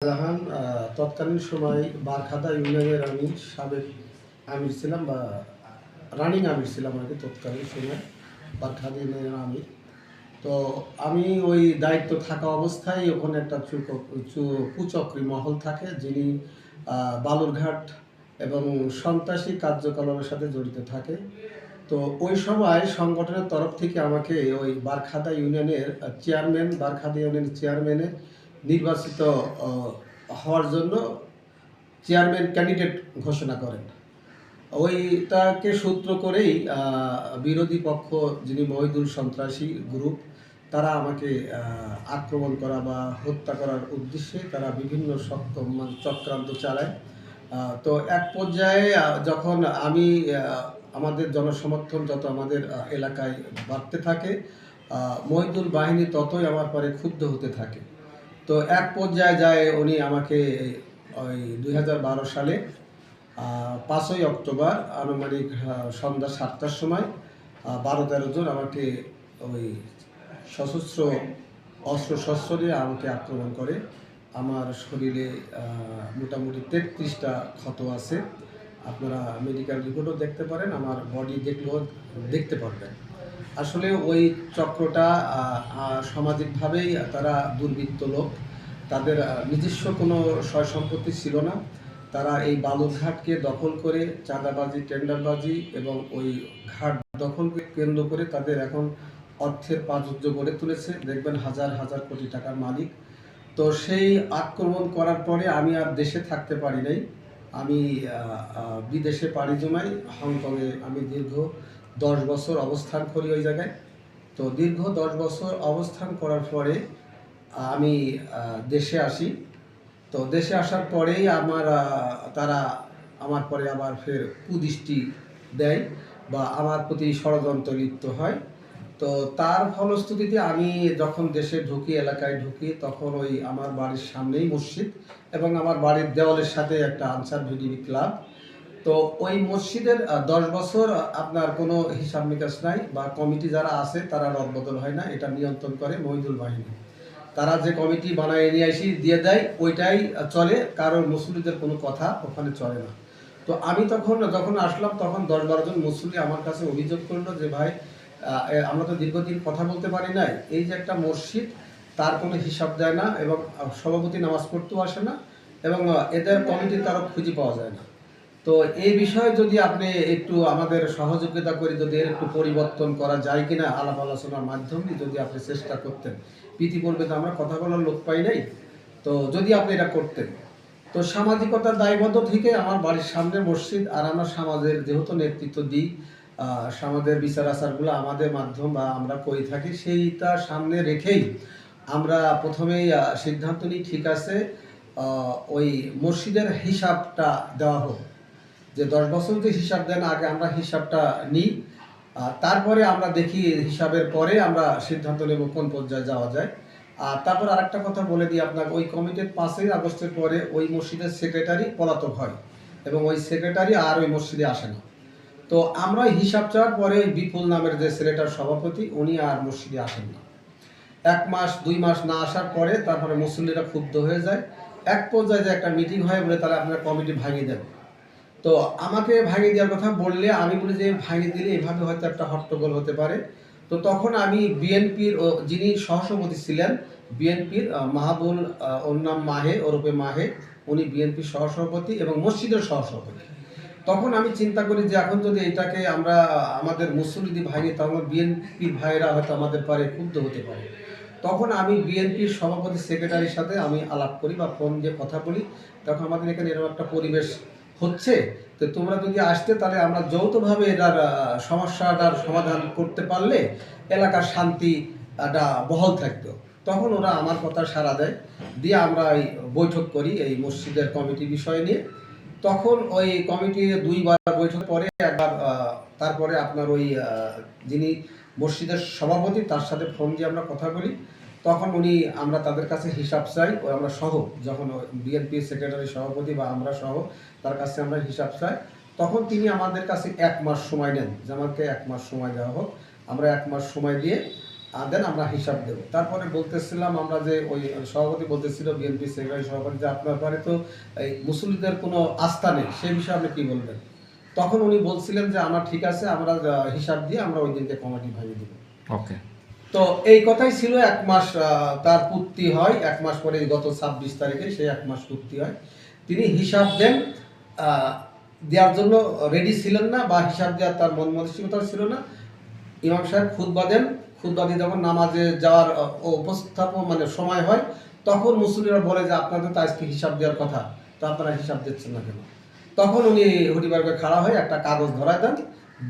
জাহান তৎকালীন সময় বারখাদা ইউনিয়নের আমি সাবেক আমির ছিলাম বা রানিং আমির ছিলাম আর কি তৎকালীন সময়, বারখাদা ইউনিয়নের আমির। তো আমি ওই দায়িত্ব থাকা অবস্থায় ওখানে একটা কুচক্রী মহল থাকে যিনি বালুরঘাট এবং সন্ত্রাসী কার্যকলাপের সাথে জড়িত থাকে। তো ওই সময় সংগঠনের তরফ থেকে আমাকে ওই বারখাদা ইউনিয়নের চেয়ারম্যান বারখাদা ইউনিয়নের চেয়ারম্যানের নির্বাচিত হওয়ার জন্য চেয়ারম্যান ক্যান্ডিডেট ঘোষণা করেন। ওইটাকে সূত্র করেই বিরোধী পক্ষ যিনি মহিদুল সন্ত্রাসী গ্রুপ তারা আমাকে আক্রমণ করা বা হত্যা করার উদ্দেশ্যে তারা বিভিন্ন মানে চক্রান্ত চালায়। তো এক পর্যায়ে যখন আমি আমাদের জনসমর্থন যত আমাদের এলাকায় বাড়তে থাকে মহিদুল বাহিনী ততই আমার পরে ক্ষুব্ধ হতে থাকে। তো এক পর্যায়ে যায় উনি আমাকে ওই দু হাজার বারো সালে পাঁচই অক্টোবর আনুমানিক সন্ধ্যা সাতটার সময় বারো তেরো জন আমাকে ওই সশস্ত্র অস্ত্র শস্ত্র দিয়ে আমাকে আক্রমণ করে। আমার শরীরে মোটামুটি তেত্রিশটা ক্ষত আছে। আপনারা মেডিকেল রিপোর্টও দেখতে পারেন, আমার বডি দেখলেও দেখতে পারবেন। আসলে ওই চক্রটা সামাজিকভাবেই তারা দুর্বৃত্ত লোক। তাদের নিজস্ব কোনো সয় সম্পত্তি ছিল না। তারা এই বালুরঘাটকে দখল করে চাঁদাবাজি, টেন্ডারবাজি এবং ওই ঘাট দখলকে কেন্দ্র করে তাদের এখন অর্থের প্রাচুর্য গড়ে তুলেছে। দেখবেন হাজার হাজার কোটি টাকার মালিক। তো সেই আক্রমণ করার পরে আমি আর দেশে থাকতে পারি নাই। আমি বিদেশে পাড়ি জমাই। হংকংয়ে আমি দীর্ঘ দশ বছর অবস্থান করি ওই জায়গায়। তো দীর্ঘ দশ বছর অবস্থান করার পরে আমি দেশে আসি। তো দেশে আসার পরেই আমার তারা আমার পরে আবার ফের কুদৃষ্টি দেয় বা আমার প্রতি ষড়যন্ত্র লিপ্ত হয়। তো তার ফলশ্রুতিতে আমি যখন দেশে ঢুকি, এলাকায় ঢুকি, তখন ওই আমার বাড়ির সামনেই মসজিদ এবং আমার বাড়ির দেওয়ালের সাথে একটা আনসার ভিডিবি ক্লাব তো ওই মসজিদের দশ বছর আপনার কোনো হিসাব নিকাশ নাই বা কমিটি যারা আছে তারা রদবদল হয় না, এটা নিয়ন্ত্রণ করে মহিদুল বাহিনী। তারা যে কমিটি বানায় নিয়ে আসি দিয়ে দেয়, ওইটাই চলে, কারোর মুসলিদের কোনো কথা ওখানে চলে না। তো আমি তখন, যখন আসলাম, তখন দশ বারো জন মুসলি আমার কাছে অভিযোগ করল যে, ভাই আমরা তো দীর্ঘদিন কথা বলতে পারি নাই। এই যে একটা মসজিদ, তার কোনো হিসাব দেয় না এবং সভাপতি নামাজ পড়তেও আসে না এবং এদের কমিটির কারও খুঁজে পাওয়া যায় না। তো এই বিষয়ে যদি আপনি একটু আমাদের সহযোগিতা করে যদি এর একটু পরিবর্তন করা যায় কিনা আলাপ আলোচনার মাধ্যমে যদি আপনি চেষ্টা করতেন। প্রীতি পড়বে তো আমরা কথা বলার লোক পাই নাই। তো যদি আপনি এটা করতেন। তো সামাজিকতার দায়বদ্ধ থেকে আমার বাড়ির সামনে মসজিদ আর আমরা সমাজের যেহেতু নেতৃত্ব দিই সমাজের বিচার আচারগুলো আমাদের মাধ্যম বা আমরা করে থাকি, সেইটা সামনে রেখেই আমরা প্রথমেই সিদ্ধান্ত নিই, ঠিক আছে ওই মসজিদের হিসাবটা দেওয়া হোক। যে দশ বছর যে হিসাব দেন, আগে আমরা হিসাবটা নিই। তারপরে আমরা দেখি হিসাবের পরে আমরা সিদ্ধান্ত নেব কোন পর্যায়ে যাওয়া যায়। আর তারপর আরেকটা কথা বলে দিই আপনার ওই কমিটির পাঁচই আগস্টের পরে ওই মসজিদের সেক্রেটারি পলাতক হয় এবং ওই সেক্রেটারি আর ওই মসজিদে আসে না। তো আমরা হিসাব চাওয়ার পরে বিপুল নামের যে ছেলেটার সভাপতি, উনি আর মসজিদে আসেন না। এক মাস, দুই মাস না আসার পরে তারপরে মুসল্লিরা ক্ষুব্ধ হয়ে যায়। এক পর্যায়ে যে একটা মিটিং হয় বলে তারা আপনার কমিটি ভাঙিয়ে দেবে তো আমাকে ভাঙিয়ে দেওয়ার কথা বললে আমি বলি যে ভাঙিয়ে দিলে এভাবে হয়তো একটা হট্টগোল হতে পারে। তো তখন আমি বিএনপির যিনি সহসভাপতি ছিলেন, বিএনপির মাহাবুল ওর নাম মাহে ওরূপে মাহে, উনি বিএনপির সহসভাপতি এবং মসজিদের সহসভাপতি। তখন আমি চিন্তা করি যে এখন যদি এটাকে আমরা আমাদের মুসলিদি ভাইয়ে তখন বিএনপির ভাইয়েরা হয়তো আমাদের পারে ক্ষুব্ধ হতে পারে। তখন আমি বিএনপির সভাপতি সেক্রেটারির সাথে আমি আলাপ করি বা ফোন দিয়ে কথা বলি। তখন আমাদের এখানে এরকম একটা পরিবেশ হচ্ছে, তো তোমরা যদি আসতে তাহলে আমরা যৌথভাবে এটার সমস্যাটার সমাধান করতে পারলে এলাকার শান্তি একটা বহাল থাকতো। তখন ওরা আমার কথা সাড়া দেয়, দিয়ে আমরা এই বৈঠক করি এই মসজিদের কমিটি বিষয় নিয়ে। তখন ওই কমিটি দুইবার বৈঠক পরে একবার তারপরে আপনার ওই যিনি মসজিদের সভাপতি তার সাথে ফোন দিয়ে আমরা কথা বলি। তখন উনি আমরা তাদের কাছে হিসাব চাই, ও আমরা সহ, যখন বিএনপি সেক্রেটারি সভাপতি বা আমরা সহ, তার কাছে আমরা হিসাব চাই। তখন তিনি আমাদের কাছে এক মাস সময় নেন, যে আমাকে এক মাস সময় দেওয়া হোক, আমরা এক মাস সময় দিয়ে দেন আমরা হিসাব দেবো। তারপরে বলতেছিলাম আমরা যে ওই সভাপতি বলতেছিল বিএনপি সেক্রেটারি সভাপতি, যে আপনার পরে তো এই মুসলিমদের কোনো আস্থা নেই সেই বিষয়ে আপনি কী বলবেন? তখন উনি বলছিলেন যে, আমার ঠিক আছে, আমরা হিসাব দিয়ে আমরা ওই দিনকে কমিটি ভাঙিয়ে দেবো। ওকে তো এই কথাই ছিল, এক মাস তার পূর্তি হয়, এক মাস পরে গত ছাব্বিশ তারিখে সে এক মাস পূর্তি হয়। তিনি হিসাব দেন দেওয়ার জন্য রেডি ছিলেন না বা হিসাব দেওয়ার তার মন মানসিকতা ছিল না। ইমাম সাহেব খুদবা দেন খুদবা দিয়ে যখন নামাজে যাওয়ার উপস্থাপন মানে সময় হয়, তখন মুসলিমরা বলে যে, আপনাদের তো আজকে হিসাব দেওয়ার কথা, তো আপনারা হিসাব দিচ্ছেন না কেন? তখন উনি হুটিবারকে খাড়া হয়ে একটা কাগজ ধরা দেন,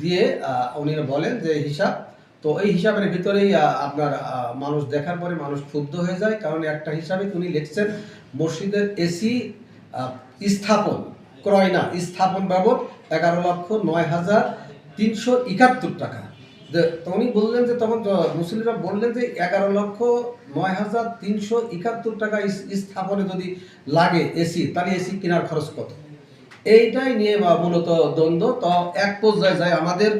দিয়ে উনি বলেন যে, হিসাব তো এই হিসাবের ভিতরেই আপনার মানুষ দেখার পরে মানুষ ক্ষুব্ধ হয়ে যায়। কারণ একটা হিসাবে তিনি লিখছেন, মসজিদের এসি স্থাপন, ক্রয় না, স্থাপন বাবদ এগারো লক্ষ নয় হাজার তিনশো একাত্তর টাকা। উনি বললেন যে, তখন মুসলিমরা বললেন যে, এগারো লক্ষ নয় হাজার তিনশো একাত্তর টাকা স্থাপনে যদি লাগে এসি, তাহলে এসি কেনার খরচ কত? এইটাই নিয়ে মূলত দ্বন্দ্ব। তো এক পর্যায়ে যায় আমাদের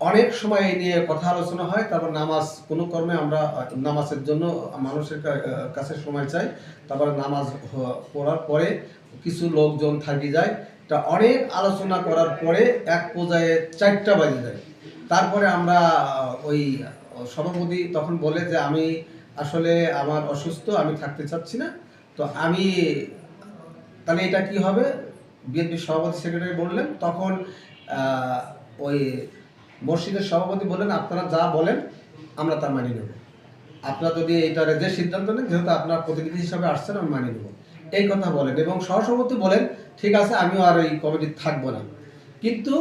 অনেক সময় এই নিয়ে কথা আলোচনা হয়, তারপর নামাজ, কোনো কর্মে আমরা, নামাজের জন্য মানুষের কাছে সময় চাই, তারপরে নামাজ পড়ার পরে কিছু লোকজন থাকি যায়, তা অনেক আলোচনা করার পরে এক পর্যায়ে চারটা বাজে যায়। তারপরে আমরা, ওই সভাপতি তখন বলে যে, আমি আসলে আমার অসুস্থ, আমি থাকতে চাচ্ছি না। তো আমি, তাহলে এটা কি হবে? বিএনপি সভাপতি সেক্রেটারি বললেন, তখন ওই মসজিদের সভাপতি বললেন, আপনারা যা বলেন, আমরা তা মানি নেব। আপনারা যদি এইটার যে সিদ্ধান্ত নেন, যেহেতু আপনার প্রতিনিধি হিসাবে আসছেন, আমি মানি নেব। এই কথা বলেন এবং সহসভাপতি বলেন, ঠিক আছে, আমিও আর এই কমিটি থাকব না। কিন্তু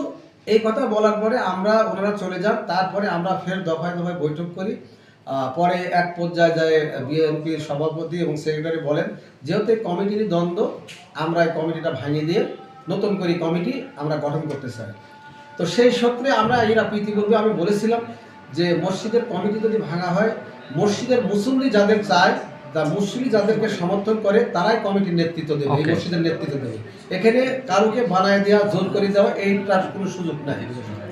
এই কথা বলার পরে আমরা, ওনারা চলে যান, তারপরে আমরা ফের দফায় দফায় বৈঠক করি। পরে এক পর্যায়ে যায় বিএনপির সভাপতি এবং সেক্রেটারি বলেন, যেহেতু কমিটির দ্বন্দ্ব, আমরা এই কমিটিটা ভাঙিয়ে দিয়ে নতুন করে কমিটি আমরা গঠন করতে চাই। তো সেই সূত্রে আমরা এরা ইতিপূর্বে আমি বলেছিলাম যে মসজিদের কমিটি যদি ভাঙা হয় মসজিদের মুসল্লি যাদের চায় তা মুসলি যাদেরকে সমর্থন করে তারাই কমিটির নেতৃত্ব দেবে এই মসজিদের নেতৃত্ব দেবে। এখানে কারোকে বানায় দেওয়া জোর করে দেওয়া এইটার কোনো সুযোগ নাই।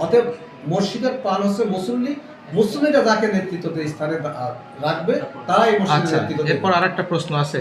অতএব মসজিদের প্রাণ হচ্ছে মুসল্লি মুসলিরা যাকে নেতৃত্ব দেয় স্থানে রাখবে তারাই মসজিদের আচ্ছা নেতৃত্ব দেবে। এরপর আরেকটা প্রশ্ন আছে।